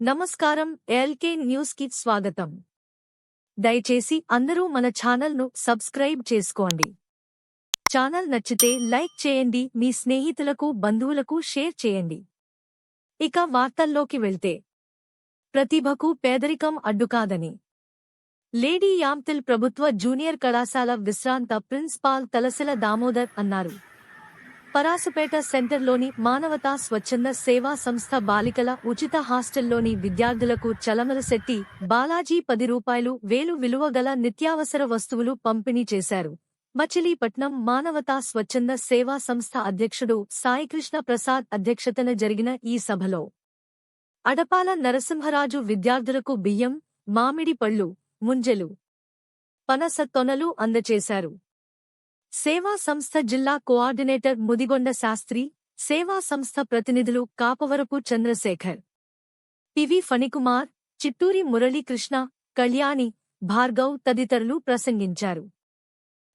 నమస్కారం ఎల్కే న్యూస్కి స్వాగతం. దయచేసి అందరూ మన ఛానల్ను సబ్స్క్రైబ్ చేసుకోండి. ఛానల్ నచ్చితే లైక్ చేయండి మీ స్నేహితులకు బంధువులకు షేర్ చేయండి. ఇక వార్తల్లోకి వెళ్తే. ప్రతిభకు పేదరికం అడ్డుకాదని లేడీ యామ్తిల్ ప్రభుత్వ జూనియర్ కళాశాల విశ్రాంత ప్రిన్సిపాల్ తలసిల దామోదర్ అన్నారు. పరాసుపేట సెంటర్లోని మానవతా స్వచ్ఛంద సేవా సంస్థ బాలికల ఉచిత హాస్టల్లోని విద్యార్థులకు చలమల శెట్టి బాలాజీ పది రూపాయలు వేలు విలువ గల నిత్యావసర వస్తువులు పంపిణీ చేశారు. మచిలీపట్నం మానవతా స్వచ్ఛంద సేవా సంస్థ అధ్యక్షుడు సాయికృష్ణ ప్రసాద్ అధ్యక్షతన జరిగిన ఈ సభలో అడపాల నరసింహరాజు విద్యార్థులకు బియ్యం మామిడి పళ్ళు ముంజలు పనస తొనలు అందచేశారు. సేవా సంస్థ జిల్లా కోఆర్డినేటర్ ముదిగొండ శాస్త్రి సేవా సంస్థ ప్రతినిధులు కాపవరపు చంద్రశేఖర్. పివి ఫణికుమార్ చిట్టూరి మురళీకృష్ణ కళ్యాణి భార్గవ్ తదితరులు ప్రసంగించారు.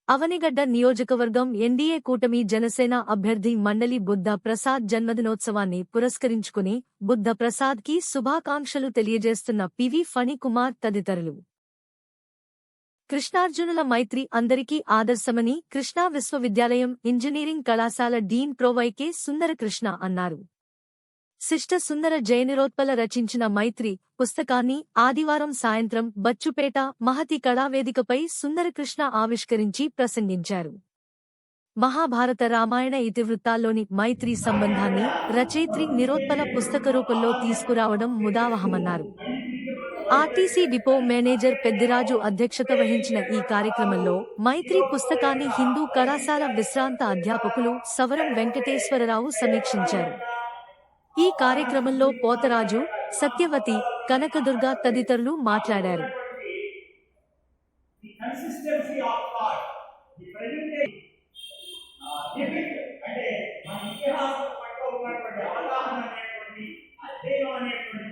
అవనిగడ్డ నియోజకవర్గం ఎన్డీఏ కూటమి జనసేన అభ్యర్థి మండలి బుద్ధ ప్రసాద్ జన్మదినోత్సవాన్ని పురస్కరించుకుని బుద్ధ ప్రసాద్కి శుభాకాంక్షలు తెలియజేస్తున్న పివి ఫణికుమార్ తదితరులు. కృష్ణార్జునుల మైత్రి అందరికీ ఆదర్శమని కృష్ణా విశ్వవిద్యాలయం ఇంజనీరింగ్ కళాశాల డీన్ ప్రోవైకే సుందరకృష్ణ అన్నారు. శిష్ట సుందర జయనిరోత్పల రచించిన మైత్రి పుస్తకాన్ని ఆదివారం సాయంత్రం బచ్చుపేట మహతి కళావేదికపై సుందరకృష్ణ ఆవిష్కరించి ప్రసంగించారు. మహాభారత రామాయణ ఇతివృత్తాల్లోని మైత్రి సంబంధాన్ని రచయిత్రి నిరోత్పల పుస్తక రూపంలో తీసుకురావడం ముదావహమన్నారు. ఆర్టీసీ డిపో మేనేజర్ పెద్దిరాజు అధ్యక్షత వహించిన ఈ కార్యక్రమంలో మైత్రి పుస్తకాన్ని హిందూ కళాశాల విశ్రాంత అధ్యాపకులు సవరం వెంకటేశ్వరరావు సమీక్షించారు. ఈ కార్యక్రమంలో పోతరాజు సత్యవతి కనకదుర్గ తదితరులు మాట్లాడారు. అంటే మన ఇతిహాసం పట్ల ఉన్నటువంటి అవగాహన అనేటువంటి అధ్యయనం అనేటువంటి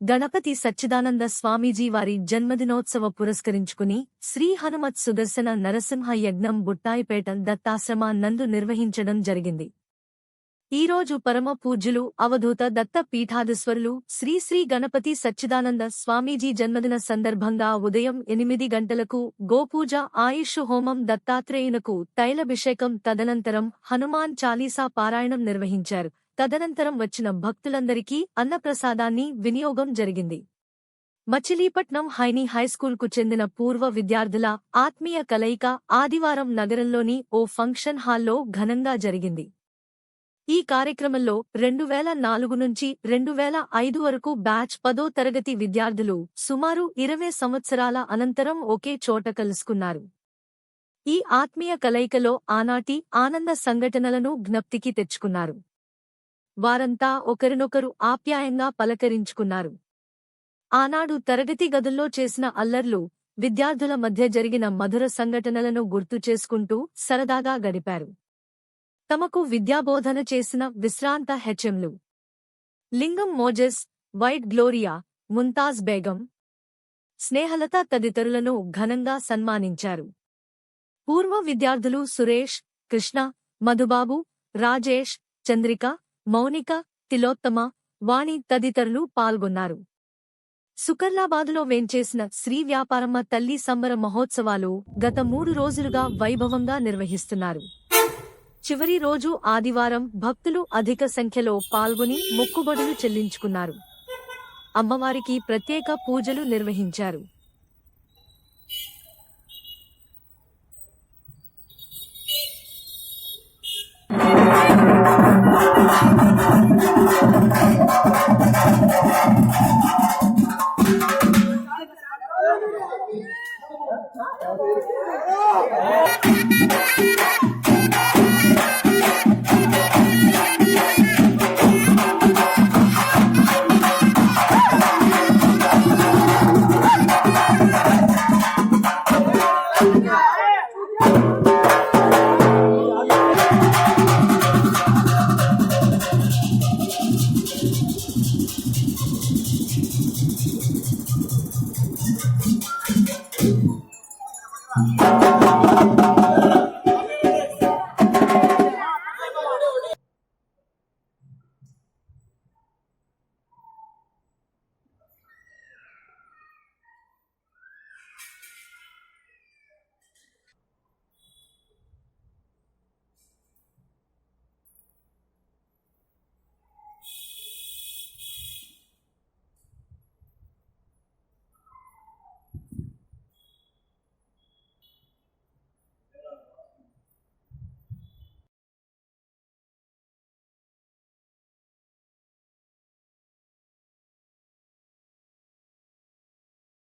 గణపతి సచ్చిదానంద స్వామీజీ వారి జన్మదినోత్సవ పురస్కరించుకుని శ్రీ హనుమత్ సుదర్శన నరసింహ యజ్ఞం బుట్టాయిపేట దత్తాశ్రమ నందు నిర్వహించడం జరిగింది. ఈరోజు పరమ పూజ్యులు అవధూత దత్త పీఠాధీశ్వరులు శ్రీ శ్రీ గణపతి సచ్చిదానంద స్వామీజీ జన్మదిన సందర్భంగా ఉదయం ఎనిమిది గంటలకు గోపూజ ఆయుష్ హోమం దత్తాత్రేయునకు తైలభిషేకం తదనంతరం హనుమాన్ చాలీసా పారాయణం నిర్వహించారు. తదనంతరం వచ్చిన భక్తులందరికీ అన్నప్రసాదాన్ని వినియోగం జరిగింది. మచిలీపట్నం హైనీ హైస్కూల్కు చెందిన పూర్వ విద్యార్థుల ఆత్మీయ కలయిక ఆదివారం నగరంలోని ఓ ఫంక్షన్ హాల్లో ఘనంగా జరిగింది. ఈ కార్యక్రమంలో రెండు వేల నాలుగు నుంచి రెండు వేల ఐదు వరకు బ్యాచ్ పదో తరగతి విద్యార్థులు సుమారు ఇరవై సంవత్సరాల అనంతరం ఒకే చోట కలుసుకున్నారు. ఈ ఆత్మీయ కలయికలో ఆనాటి ఆనంద సంఘటనలను జ్ఞప్తికి తెచ్చుకున్నారు. వారంతా ఒకరినొకరు ఆప్యాయంగా పలకరించుకున్నారు. ఆనాడు తరగతి గదుల్లో చేసిన అల్లర్లు విద్యార్థుల మధ్య జరిగిన మధుర సంఘటనలను గుర్తు చేసుకుంటూ సరదాగా గడిపారు. తమకు విద్యాబోధన చేసిన విశ్రాంత హెచ్ఎంలు. Lingam Moses White Gloria Mumtaz Begum. Snehalata తదితరులను ఘనంగా సన్మానించారు. పూర్వ విద్యార్థులు సురేష్ కృష్ణ మధుబాబు రాజేష్ చంద్రిక మౌనిక తిలోత్తమ వాణి తదితరులు పాల్గొన్నారు. సుకర్లాబాదులో వేంచేసిన శ్రీ వ్యాపారమ్మ తల్లి సంబర మహోత్సవాలు గత మూడు రోజులుగా వైభవంగా నిర్వహిస్తున్నారు. చివరి రోజు ఆదివారం భక్తులు అధిక సంఖ్యలో పాల్గొని మొక్కుబడులు చెల్లించుకున్నారు. అమ్మవారికి ప్రత్యేక పూజలు నిర్వహించారు. Thank you.